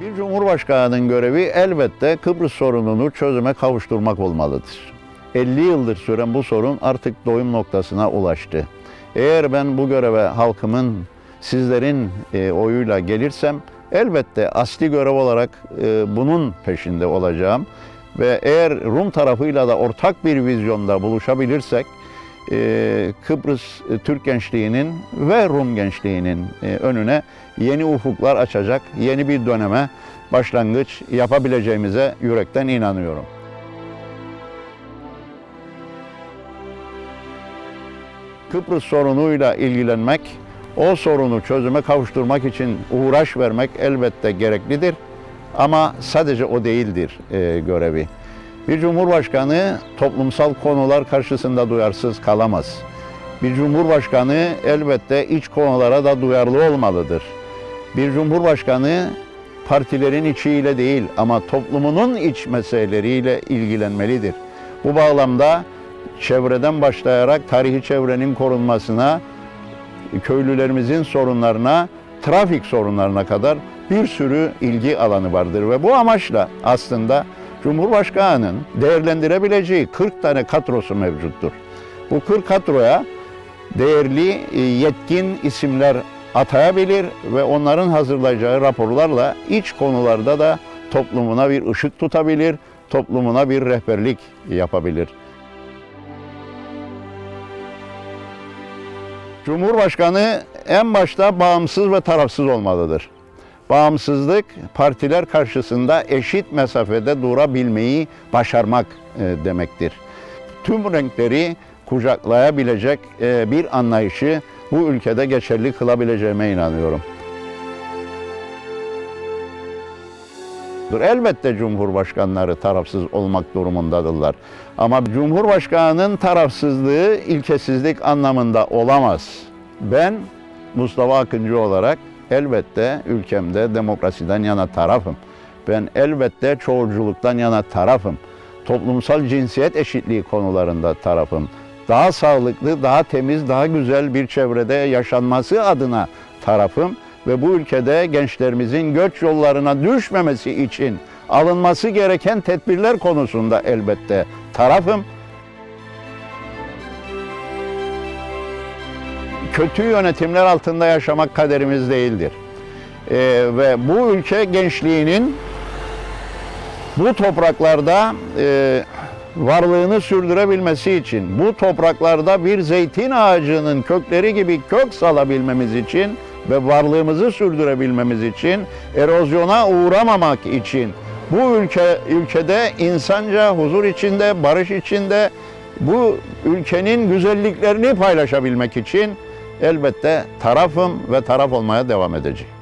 Bir cumhurbaşkanının görevi elbette Kıbrıs sorununu çözüme kavuşturmak olmalıdır. 50 yıldır süren bu sorun artık doyum noktasına ulaştı. Eğer ben bu göreve halkımın, sizlerin e, oyuyla gelirsem elbette asli görev olarak e, bunun peşinde olacağım. Ve eğer Rum tarafıyla da ortak bir vizyonda buluşabilirsek e, Kıbrıs e, Türk gençliğinin ve Rum gençliğinin e, önüne yeni ufuklar açacak, yeni bir döneme başlangıç yapabileceğimize yürekten inanıyorum. Kıbrıs sorunuyla ilgilenmek, o sorunu çözüme kavuşturmak için uğraş vermek elbette gereklidir. Ama sadece o değildir e, görevi. Bir cumhurbaşkanı toplumsal konular karşısında duyarsız kalamaz. Bir cumhurbaşkanı elbette iç konulara da duyarlı olmalıdır. Bir cumhurbaşkanı partilerin içiyle değil ama toplumunun iç meseleleriyle ilgilenmelidir. Bu bağlamda çevreden başlayarak tarihi çevrenin korunmasına, köylülerimizin sorunlarına, trafik sorunlarına kadar bir sürü ilgi alanı vardır ve bu amaçla aslında Cumhurbaşkanı'nın değerlendirebileceği 40 tane kadrosu mevcuttur. Bu 40 kadroya değerli e, yetkin isimler atayabilir ve onların hazırlayacağı raporlarla iç konularda da toplumuna bir ışık tutabilir, toplumuna bir rehberlik yapabilir. Cumhurbaşkanı en başta bağımsız ve tarafsız olmalıdır. Bağımsızlık partiler karşısında eşit mesafede durabilmeyi başarmak e, demektir. Tüm renkleri kucaklayabilecek e, bir anlayışı bu ülkede geçerli kılabileceğime inanıyorum. Elbette cumhurbaşkanları tarafsız olmak durumundadırlar. Ama cumhurbaşkanının tarafsızlığı ilkesizlik anlamında olamaz. Ben Mustafa Akıncı olarak elbette ülkemde demokrasiden yana tarafım. Ben elbette çoğulculuktan yana tarafım. Toplumsal cinsiyet eşitliği konularında tarafım. Daha sağlıklı, daha temiz, daha güzel bir çevrede yaşanması adına tarafım ve bu ülkede gençlerimizin göç yollarına düşmemesi için alınması gereken tedbirler konusunda elbette tarafım. Kötü yönetimler altında yaşamak kaderimiz değildir. Ee, ve bu ülke gençliğinin bu topraklarda e, varlığını sürdürebilmesi için, bu topraklarda bir zeytin ağacının kökleri gibi kök salabilmemiz için ve varlığımızı sürdürebilmemiz için, erozyona uğramamak için, bu ülke ülkede insanca huzur içinde, barış içinde bu ülkenin güzelliklerini paylaşabilmek için elbette tarafım ve taraf olmaya devam edeceğim.